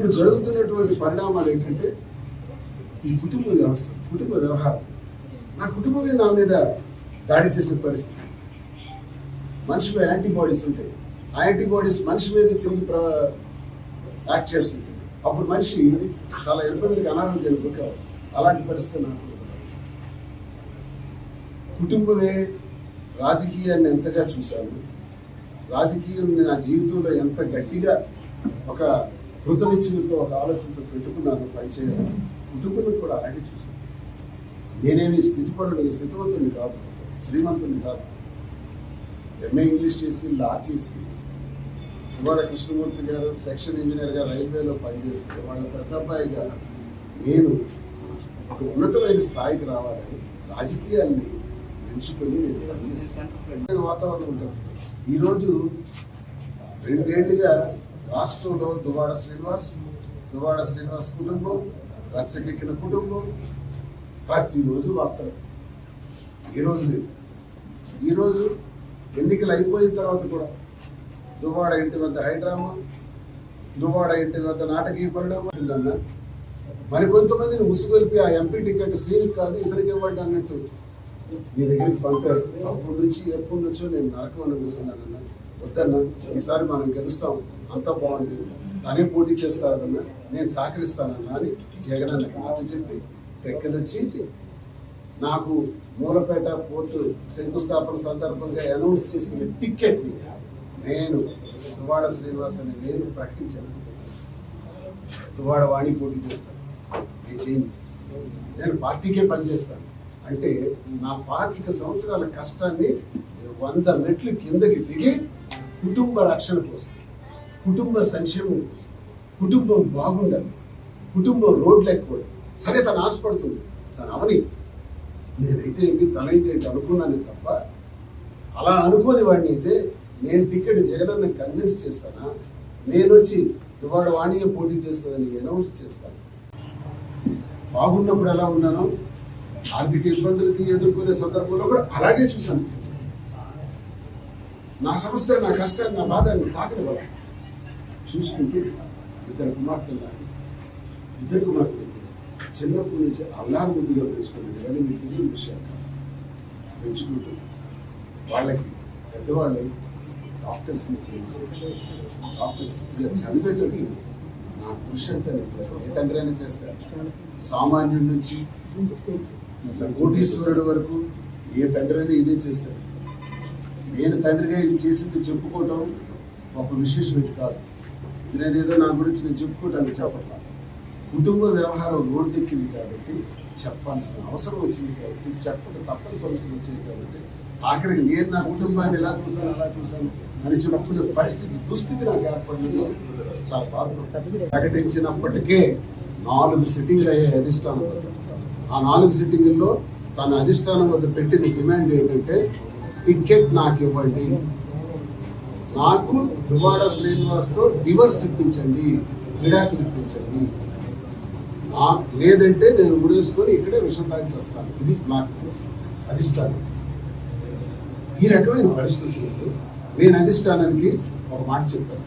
ఇప్పుడు జరుగుతున్నటువంటి పరిణామాలు ఏంటంటే ఈ కుటుంబ వ్యవస్థ కుటుంబ వ్యవహారం. నా కుటుంబమే నా మీద దాడి చేసే పరిస్థితి. మనిషిలో యాంటీబాడీస్ ఉంటాయి. ఆ యాంటీబాడీస్ మనిషి మీద తిరిగి ప్ర- యాక్ట్ చేస్తుంటాయి. అప్పుడు మనిషి చాలా ఇబ్బందులకు అనారోగ్యానికి గురికావచ్చు అలాంటి పరిస్థితి నాకు కుటుంబమే రాజకీయాన్ని ఎంతగా చూశాను రాజకీయం నా జీవితంలో ఎంత గట్టిగా ఒక కృతనిశ్చయంతో ఒక ఆలోచనతో పెట్టుకున్నాను పనిచేయాలి కుటుంబం కూడా అలాగే చూశాను నేనేమి స్థితిపరుడు స్థితివంతుడిని కాదు శ్రీమంతుడిని కాదు. ఎంఏ ఇంగ్లీష్ చేసి లా చేసి ఇవాళ కృష్ణమూర్తి గారు సెక్షన్ ఇంజనీర్గా రైల్వేలో పనిచేస్తే వాళ్ళ పెద్ద అబ్బాయిగా నేను ఒక ఉన్నతమైన స్థాయికి రావాలని రాజకీయాన్ని ఎంచుకొని నేను పనిచేస్తాను. వాతావరణం ఉంటుంది. ఈరోజు రెండేళ్ళుగా రాష్ట్రంలో దువాడ శ్రీనివాస్ దువాడ శ్రీనివాస్ కుటుంబం రచ్చకెక్కిన కుటుంబం ప్రతిరోజు వార్తలు. ఈరోజు లేదు. ఈరోజు ఎన్నికలు అయిపోయిన తర్వాత కూడా దువాడ ఇంటి వద్ద హైడ్రామా దువాడ ఇంటి వద్ద నాటకీయ పరిణామం మరి కొంతమందిని ముసుగొలిపి ఆ ఎంపీ టికెట్ శ్రీని కాదు ఇతనికి ఇవ్వండి అన్నట్టు మీ దగ్గరికి పంపారు. అప్పటి నుంచి ఎప్పటి నుంచో నేను నరకం అనిపిస్తున్నానన్న వద్దన్న ఈసారి మనం గెలుస్తాం. అంతా బాగుంది. తనే పోటీ చేస్తారన్న నేను సహకరిస్తానన్నా అని జగన్ అన్నకి నచ్చ చెప్పి టెక్కలొచ్చి నాకు మూలపేట పోర్టు శంకుస్థాపన సందర్భంగా అనౌన్స్ చేసిన టిక్కెట్ని నేను దువాడ శ్రీనివాస్ అని నేను ప్రకటించాను. దువాడ వాణి పోటీ చేస్తాను. నేను చేయను. నేను పార్టీకే పనిచేస్తాను. అంటే నా పాతిక సంవత్సరాల కష్టాన్ని వంద మెట్లు కిందకి దిగి కుటుంబ రక్షణ కోసం కుటుంబ సంక్షేమం కోసం కుటుంబం బాగుండాలి కుటుంబం రోడ్లు ఎక్కకూడదు సరే తను ఆశపడుతుంది తను అవని. నేనైతే ఏంటి తనైతే ఏంటి అనుకున్నాను తప్ప అలా అనుకోని వాడిని అయితే నేను టికెట్ జగనన్న కన్విన్స్ చేస్తానా? నేను వచ్చి ఇవాడ వాణిజ్య పోటీ చేస్తుందని అనౌన్స్ చేస్తాను. బాగున్నప్పుడు ఎలా ఉన్నానో ఆర్థిక ఇబ్బందులకి ఎదుర్కొనే సందర్భంలో కూడా అలాగే చూశాను. నా సమస్య నా కష్టాన్ని నా బాధని తాకని వల్ల చూసుకుంటూ ఇద్దరు కుమార్తెలు ఇద్దరు కుమార్తెలు చిన్నప్పటి నుంచి అల్లారు ముద్దుగా పెంచుకుంటుంది ఇవన్నీ మీకు తెలియని విషయాలు. పెంచుకుంటూ వాళ్ళకి పెద్దవాళ్ళని డాక్టర్స్ని చేయించి డాక్టర్స్ చదివేటప్పుడు నా కృషి అంతా నేను చేస్తాను ఏ తండ్రి అయినా చేస్తాను సామాన్యుడి నుంచి ఇట్లా కోటీశ్వరుడు వరకు ఏ తండ్రి అయినా ఇదే చేస్తాడు. నేను తండ్రిగా ఇది చేసింది చెప్పుకోవటం ఒక విశేషం కాదు. ఇది నేను ఏదో నా గురించి నేను చెప్పుకోవటానికి చెప్పట్లా. కుటుంబ వ్యవహారం రోడ్డెక్కింది కాబట్టి చెప్పాల్సిన అవసరం వచ్చింది కాబట్టి చెప్పడం తప్పని పరిస్థితులు వచ్చింది కాబట్టి ఆఖరికి నేను నా కుటుంబాన్ని ఎలా చూశాను అలా చూశాను అని చెప్పుకునే పరిస్థితి దుస్థితి నాకు ఏర్పడింది చాలా బాధ ప్రకటించినప్పటికే నాలుగు సిట్టింగ్లు అయ్యాయి అధిష్టానం వద్ద. ఆ నాలుగు సిట్టింగుల్లో తన అధిష్టానం వద్ద పెట్టిన డిమాండ్ ఏంటంటే టికెట్ నాకు ఇవ్వండి. నాకు దువాడ శ్రీనివాస్తో డివర్స్ ఇప్పించండి విడాకులు ఇప్పించండి. లేదంటే నేను ఊరేసుకొని ఇక్కడే విషం తాగించేస్తాను ఇది నాకు అధిష్టానం. ఈ రకమైన పరిస్థితులు నేను అధిష్టానానికి ఒక మాట చెప్పాను.